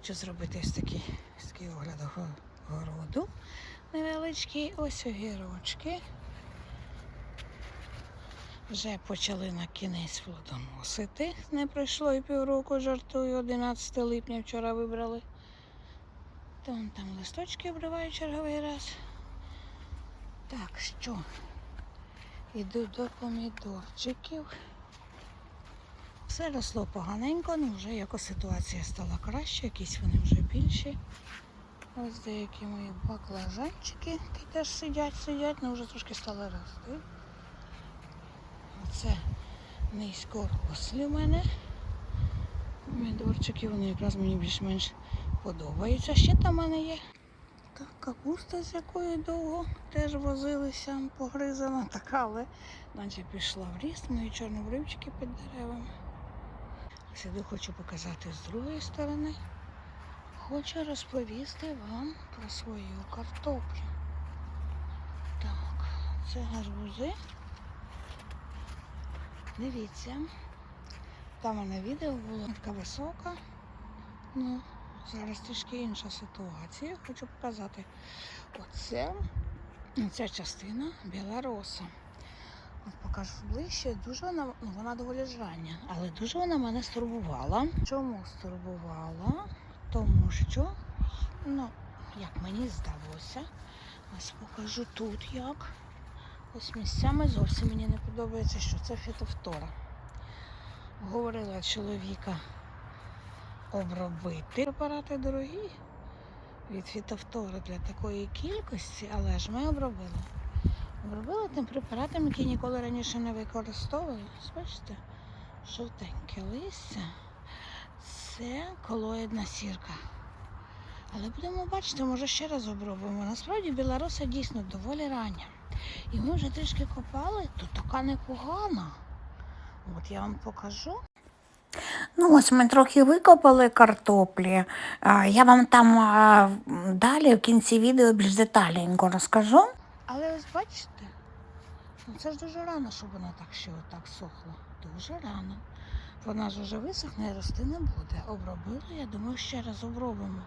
хочу зробити ось такий, ось такий огляд городу. Невеличкий, ось огірочки. Вже почали на кінець плодоносити. Не пройшло і півроку, жартую, 11 липня вчора вибрали. Там, там листочки обриваю черговий раз. Так, що? Іду до помідорчиків. Все росло поганенько, ну вже якось ситуація стала краще, якісь вони вже більші. Ось деякі мої баклажанчики, які теж сидять, сидять, але вже трошки стали рости. Оце низькорослі в мене. Помідорчики, вони якраз мені більш-менш подобаються. Ще там в мене є. Так, капуста, з якою довго теж возилися, погризана така, але наче пішла в ріст, мої чорнобривчики під деревами. Сюди хочу показати з другої сторони. Хочу розповісти вам про свою картоплю. Так, це гарбузи. Дивіться. Там у мене відео було така висока. Ну, зараз трішки інша ситуація. Хочу показати. Оце ця частина біла роса. Покажу ближче. Дуже вона, ну, вона доволі жрання, але дуже вона мене стурбувала. Чому стурбувала? Тому що, ну, як мені здалося, ось покажу тут як. Ось місцями зовсім мені не подобається, що це фітофтора. Говорила чоловіка обробити. Препарати дорогі від фітофтори для такої кількості, але ж ми обробили. Обробили тим препаратом, який ніколи раніше не використовували. Ось Бачите, жовтеньке листя. Це колоїдна сірка. Але будемо бачити, може ще раз обробимо. Насправді білоруса дійсно доволі рання. І ми вже трішки копали, то така непогана. От я вам покажу. Ну, ось ми трохи викопали картоплі. Я вам там далі в кінці відео більш детальненько розкажу. Але ось бачите, ну це ж дуже рано, щоб вона так ще отак сохла. Дуже рано. Вона ж вже висохне і рости не буде. Обробили, я думаю, ще раз обробимо.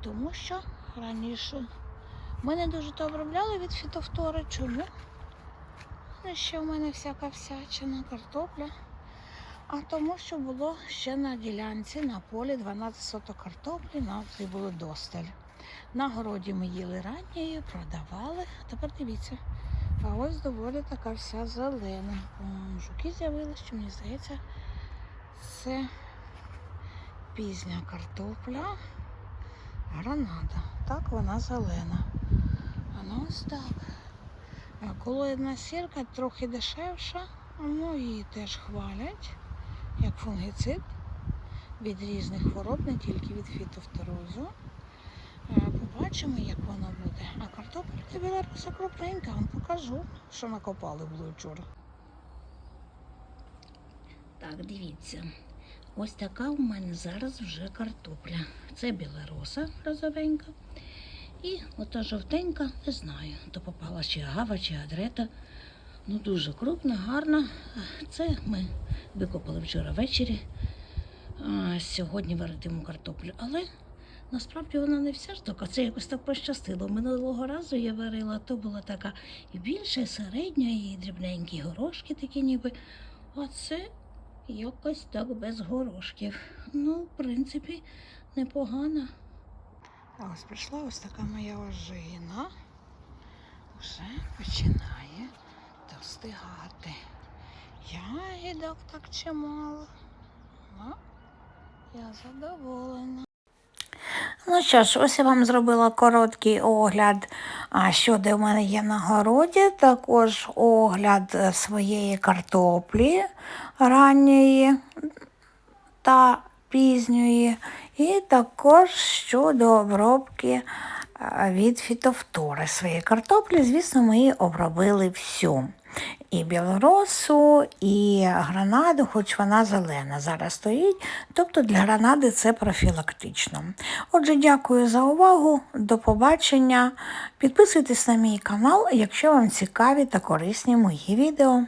Тому що раніше ми не дуже то обробляли від фітофтори. Чому? Але ще в мене всяка всячина, картопля. А тому, що було ще на ділянці, на полі 12 соток картоплі, нам було досталь. На городі ми їли ранньою, продавали. Тепер дивіться. А ось доволі така вся зелена. О, Жуки з'явилися, що мені здається, це пізня картопля. Гранада. Так, вона зелена. А ну ось так. Колоїдна сірка трохи дешевша, ну її теж хвалять, як фунгіцид від різних хвороб, не тільки від фітофторозу. Побачимо, як воно буде. А картопелька білоруса крупненька, вам покажу, що накопали було вчора. Так, дивіться. Ось така у мене зараз вже картопля. Це білороса розовенька. І ота жовтенька, не знаю, то попала чи агава, чи адрета. Ну дуже крупна, гарна. Це ми викопали вчора ввечері. А, сьогодні варитиму картоплю. Але насправді вона не вся ж така. Це якось так пощастило. Минулого разу я варила, то була така і більша, і середня, і дрібненькі горошки такі ніби. А це якось так без горошків. Ну, в принципі, непогано. Ось прийшла ось така моя ожина. Вже починає достигати. Ягідок так чимало. Ну, я задоволена. Ну що ж, ось я вам зробила короткий огляд, що де в мене є на городі, також огляд е, своєї картоплі ранньої та пізньої, і також щодо обробки е, від фітофтори своєї картоплі. Звісно, ми її обробили всю. І білоросу, і гранаду, хоч вона зелена зараз стоїть. Тобто для гранади це профілактично. Отже, дякую за увагу. До побачення. Підписуйтесь на мій канал, якщо вам цікаві та корисні мої відео.